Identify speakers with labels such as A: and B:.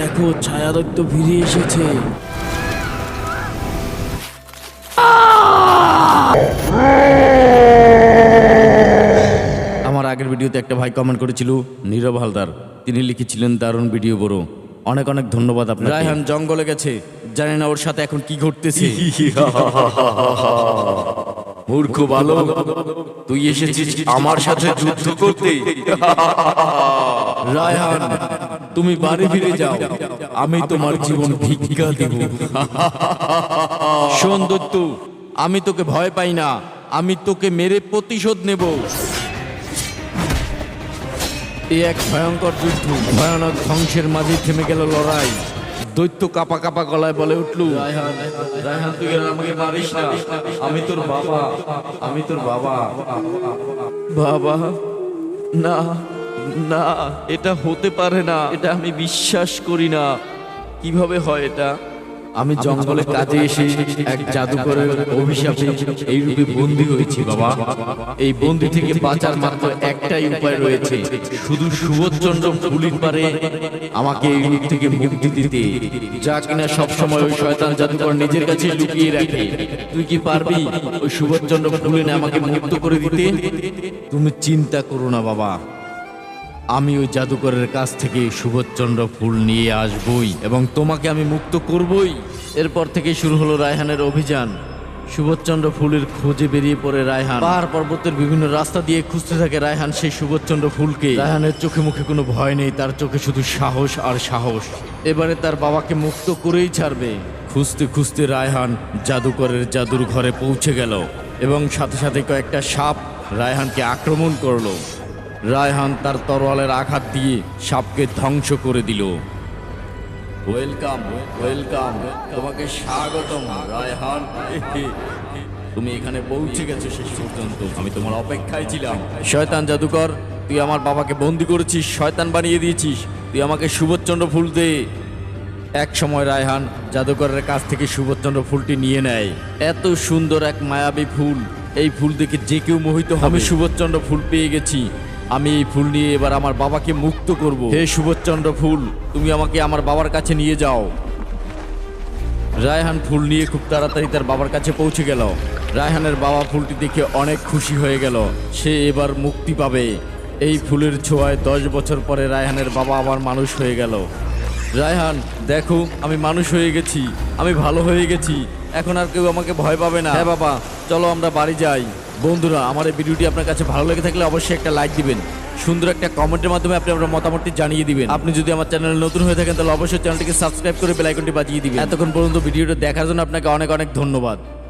A: দেখো ছায়াদত্ত ফিরে এসেছে। আমার আগের ভিডিওতে একটা ভাই কমেন্ট করেছিল নীরব হালদার তিনি লিখেছিলেন দারুণ ভিডিও বড়। অনেক অনেক ধন্যবাদ আপনার রায়হান জঙ্গলে গেছে। জানি না ওর সাথে এখন কি ঘটতেছে।
B: মূর্খ বালক তুই এসেছিস আমার সাথে যুদ্ধ করতে।
A: রায়হান তুমি বাড়ি ফিরে যাও। আমি তোমার জীবন ভিক্ষা দেব। শোন দত্ত আমি তোকে ভয় পাই না। আমি তোকে মেরে প্রতিশোধ নেব। এই এক ভয়ঙ্কর যুদ্ধ ভয়ানক ধ্বংসের মাঝে থেমে গেল লড়াই। দৈত্য কাপা কাপা গলায় বলে উঠল রায়হান তুই আমাকে মারিস না। আমি তোর বাবা আমি তোর বাবা। বাবা না। না এটা হতে পারে না। এটা আমি বিশ্বাস করি না। কীভাবে হয় এটা? আমি জঙ্গলে কাজে এসে এক জাদুকরের অভিশাপে এই রূপে বন্দী হয়েছি বাবা। এই বন্দি থেকে বাঁচার মাত্র একটাই উপায় রয়েছে। শুধু সুবোধচন্দ্র ফুলির পারে আমাকে এই রূপ থেকে মুক্তি দিতে। যা কিনা সবসময় ওই শয়তান জাদুকর নিজের কাছে লুকিয়ে রাখে। তুই কি পারবি ওই সুবোধচন্দ্র ফুলিনে আমাকে মুক্ত করে দিতে? তুমি চিন্তা করো না বাবা। আমি ওই জাদুকরের কাছ থেকে সুবোধচন্দ্র ফুল নিয়ে আসবই এবং তোমাকে আমি মুক্ত করবই। এরপর থেকে শুরু হলো রায়হানের অভিযান। সুবোধচন্দ্র ফুলের খোঁজে বেরিয়ে পড়ে রায়হান। পাহাড় পর্বতের বিভিন্ন রাস্তা দিয়ে খুঁজতে থাকে রায়হান সেই সুবোধচন্দ্র ফুলকে। রায়হানের চোখে মুখে কোনো ভয় নেই, তার চোখে শুধু সাহস আর সাহস। এবারে তার বাবাকে মুক্ত করেই ছাড়বে। খুঁজতে খুঁজতে রায়হান জাদুকরের জাদুর ঘরে পৌঁছে গেল এবং সাথে সাথে কয়েকটা সাপ রায়হানকে আক্রমণ করল। রায়হান তার তরোয়ালের আঘাত দিয়ে সাপকে ধ্বংস করে দিল। ওয়েলকাম ওয়েলকাম তোমাকে স্বাগতম, রায়হান। তুমি এখানে পৌঁছে গেছো শেষ পর্যন্ত। আমি তোমার অপেক্ষায় ছিলাম। শয়তান জাদুকর, তুই আমার বাবাকে বন্দি করেছিস, শয়তান বানিয়ে দিয়েছিস। তুই আমাকে সুবোধচন্দ্র ফুল দে। এক সময় রায়হান জাদুকরের কাছ থেকে সুবোধচন্দ্র ফুলটি নিয়ে নেয়। এত সুন্দর এক মায়াবী ফুল। এই ফুল দেখে যে কেউ মোহিত হবে। সুবোধচন্দ্র ফুল পেয়ে গেছি। আমি এই ফুল নিয়ে এবার আমার বাবাকে মুক্ত করব। হে সুবোধচন্দ্র ফুল, তুমি আমাকে আমার বাবার কাছে নিয়ে যাও। রায়হান ফুল নিয়ে খুব তাড়াতাড়ি তার বাবার কাছে পৌঁছে গেল। রায়হানের বাবা ফুলটি দেখে অনেক খুশি হয়ে গেল। সে এবার মুক্তি পাবে। এই ফুলের ছোঁয়ায় দশ বছর পরে রায়হানের বাবা আবার মানুষ হয়ে গেল। রায়হান, দেখো, আমি মানুষ হয়ে গেছি। আমি ভালো হয়ে গেছি। এখন আর কেউ আমাকে ভয় পাবে না। হ্যাঁ বাবা চলো আমরা বাড়ি যাই। বন্ধুরা, আমার এই ভিডিওটি আপনার কাছে ভালো লেগে থাকলে অবশ্যই একটা লাইক দিবেন। সুন্দর একটা কমেন্টের মাধ্যমে আপনি আপনার মতামতটি জানিয়ে দিবেন। আপনি যদি আমার চ্যানেল নতুন হয়ে থাকেন, তাহলে অবশ্যই চ্যানেলটিকে সাবস্ক্রাইব করে বেলাইকনটি বাজিয়ে দিবেন। এতক্ষণ পর্যন্ত ভিডিওটা দেখার জন্য আপনাকে অনেক অনেক ধন্যবাদ।